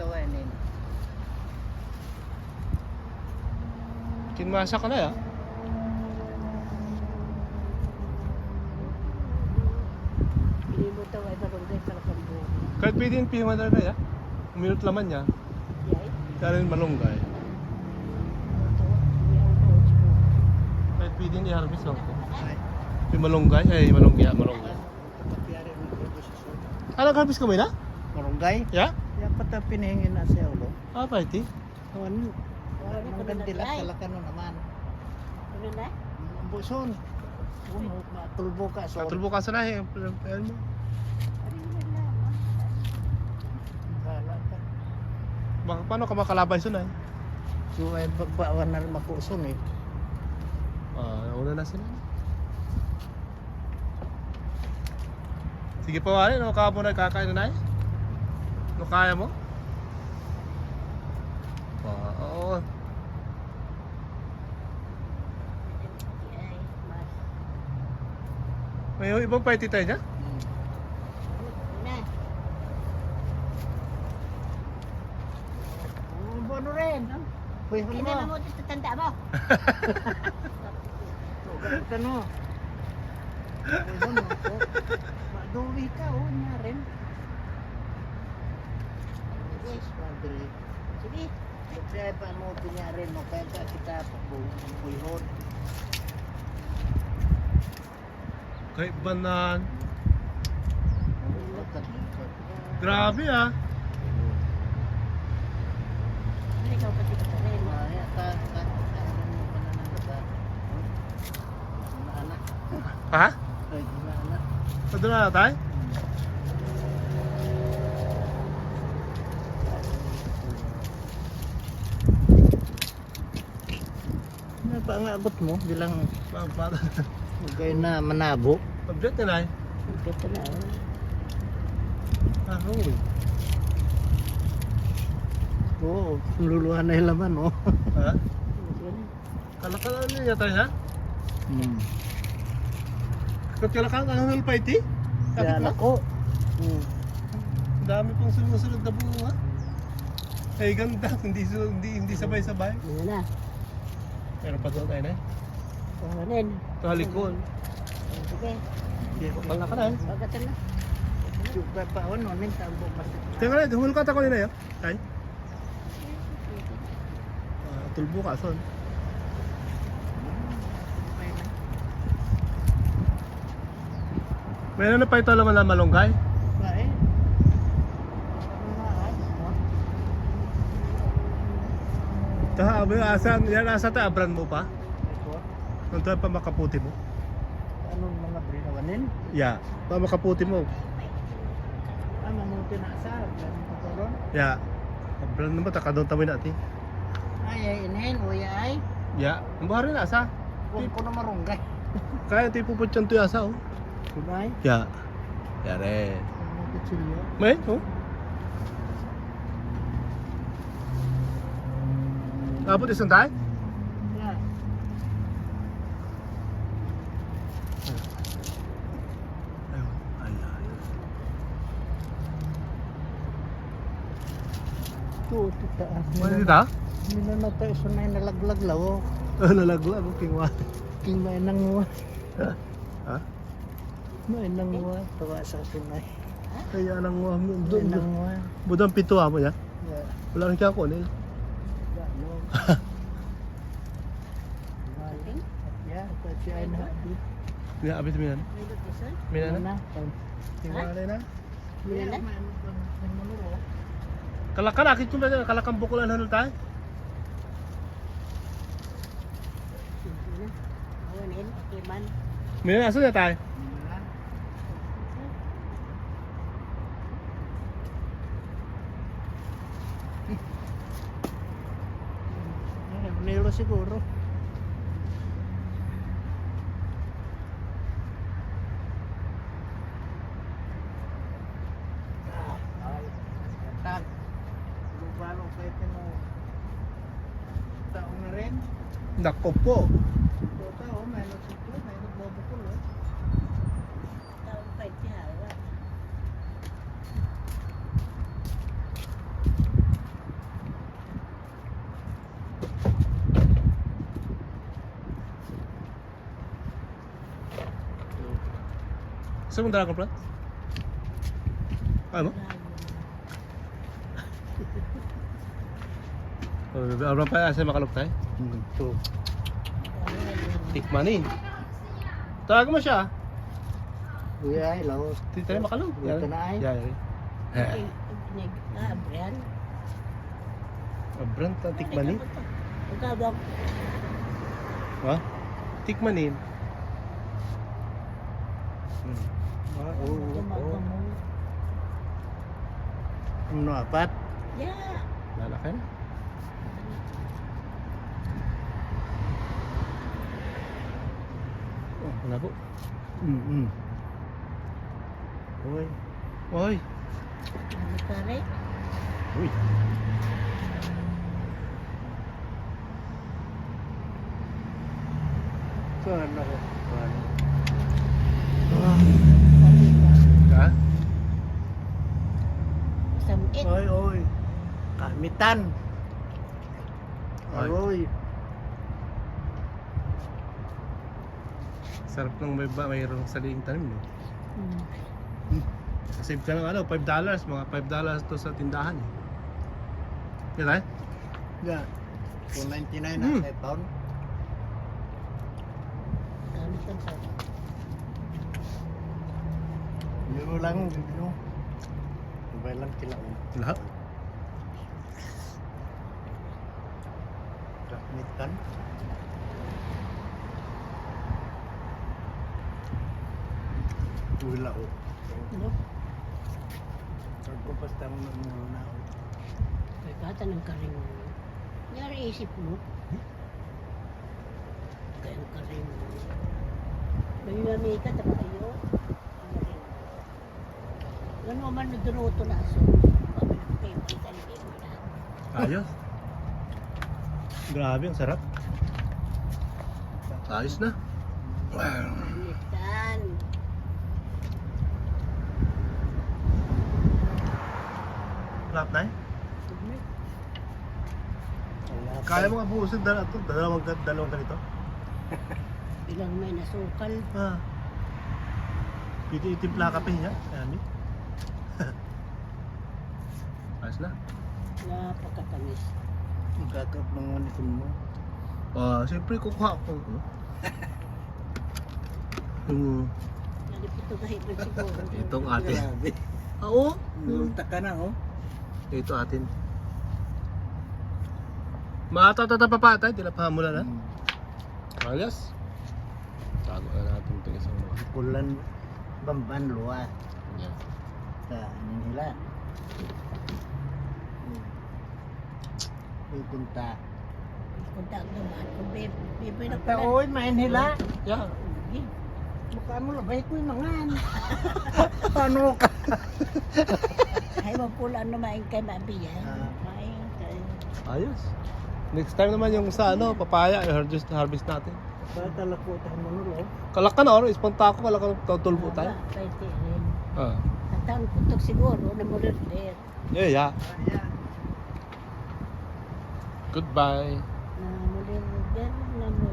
kawanin. Kinmasa ka na ya. Libo taw ay barangay sa Lakambo. Kahit pwede yung pihima na na ya. Minute laman niya. Yay. Kaya rin malunggay. Ko. Kahit pwede yung i-harvest lang ko. Ay, Yung malunggay, ay malunggay, ya, malunggay. kapiyari ng proposisyon. Ah, nag-harvest ka mo na? Pinahingin na siya ulo. Ah, Wala na ko na magandila nag-try. kalakano naman. Ano na? Ang buson. Uno, matulbo ka. So, Katulbo ka sa nahi. Mo. Ano na ka. Baka paano ka makalabay sa nahi? So, ay bagbawan na rin makuson eh. Ah, nauna na sila. Sige pa wali, no ka mo nagkakain na nahi? No kaya mo? Ah, oo. May ibang party tayo niya? Hmm. Ano? Oh, ano rin? Uy, ano? mo ito tanda mo. Ganun ka no. Uy, ano? Oh, Maduwi ka, oh, nga rin. Yes, madre. Sige. Pa mo pinyari no, kaya ka kita pagbuhod. Kay banan. Grabe ah. Ano ikaw pati ka rin? Maya ka, ka, ka, ano mo Ha? ay, mga anak. Pwede na tayo? Pa ang abot mo bilang Para, gay na manabo? Pabjet na nahi. Ito na. Ah, oo. Oo, luluhan na yung laman, oh. Ha? Kalakalan niya tayo ha? Hmm. Kung kalakalan ka ng pa iti? Kaya Kapit na? ako. Hmm. Ang dami pang sumusunod na bunga. Ay ganda, hindi hindi hindi sabay-sabay. Ano na? Pero pa doon tayo na. Kawanin. Talikon. Sige. Pag na ka na. Pagkatan na. Juga pa ako, no, ning tambo kasi. Teka na, humul ka tako nila yun. Ay. Ah, tulbo ka son. Meron na pa ito laman na malunggay. Taha, abe, asa, yan asa ta abran mo pa. Ito. Nung pa makaputi mo. Anong mga brinawanin? Ya, pa makaputi mo. Ah, mamuti na sa. Ganun ko ron. Ya. Abran naman, takadong tamoy natin. Ay, ay, inhen, uya ay. Ya, ang bahari na asa. Huwag ko na marunggay. Kaya tayo puputyan to asa oh. Diba ay? Ya. Yare. May, oh. Abot isang tayo? Yeah. Ayun. Ay, ay. Ito, ito taas. Ano dito? Nila na tayo sa may nalaglag law. Ah, nalaglag ako kingwa. King may nanguwa. Ha? May nanguwa. Tawa sa sunay. Kaya nang uh, May doon. nanguwa. Budang pito amo ya. Yeah. Wala rin kaya ko nil. Gano. Yeah, kasi ay na. Nga abit mo yan. May location? Mina na. na. Tingwala na. Wala na? Kalakan akit ko ba kalakan bukulan hanol tayo? Sige na. Kawanin. Okay man. Mina na asan na tayo? Nilo siguro. Ay, tag. Lupalo pa ito mo. Taong na rin. Nako po. Ito tao, may nagsiklo, may nagbubukol. Oh. Tawag pa ito. Gusto mong dragon fruit? Ano? Oh, Abang pa sa makalog tayo. Ito. Tikmanin. Tawagan mo siya. Kuya, hello. Tita na makalog. Dito na ay. Yari. Ay. Ah, Brian. Abran ta tikmanin. Magkabak. Ha? Tikmanin. Hmm. Ano, apat? Yeah. Lalaki na. Oh, wala po. Mm-mm. Uy. Oy. Ano pare? Uy. Saan ako? Saan? Ha? Kamitan. Oy. Oy. Sarap ng may ba mayroong saliing tanim, no? Hmm. Save ka ng ano, 5 dollars, mga 5 dollars to sa tindahan. Eh. Yan tayo? Yeah. 299 Mm. na sa pound. Mo lang, mo. Sabay lang sila. oh. Lahat? Kamitan. Wala ko. Ano? Ako basta mo muna ako. Kaya kata ng karing mo. Nyari isip mo. Kaya ang karing mo. May mami ka, tama kayo. Ano man na duruto na aso. Na na. Ayos. Grabe, ang sarap. Ayos na. Litan. Lahat na eh. Kaya mo nga buusin dalawa to, dalawang, dalawang ganito. Bilang may nasukal. Ah. Pwede itimpla ka pa niya. Ayan eh. Ayos na. Napakatamis. Kakap ng manitin mo. Ah, siyempre kukuha ko. ano. Yung Nalipito kahit ba siguro. itong atin. Grabe. Oo. Nulta ka na, oh. Ito atin. Matatata pa pa tayo, tinapahamulan na. Mm. Alias. Tago na natin ito isang mga. Pulan bamban luwa Yan. sa Manila. Hmm. Pupunta. Punta ang naman. Kung bebe, na Ata oy, Manila. Yeah. Mukha mo labay ko yung mangan. Paano ka? Ay, mapula na maing kay mabiyan. Ah. Maing kay... Ayos. Next time naman yung sa ano, papaya, i-harvest harvest natin. Ba talako tayo mo nulo? Kalaka na, or isponta ko, kalaka na tutulbo tayo. Pwede rin. Ah. At taon putok siguro na mo rin din. Yeah, yeah. Ayan. Goodbye. Na mo rin din, na mo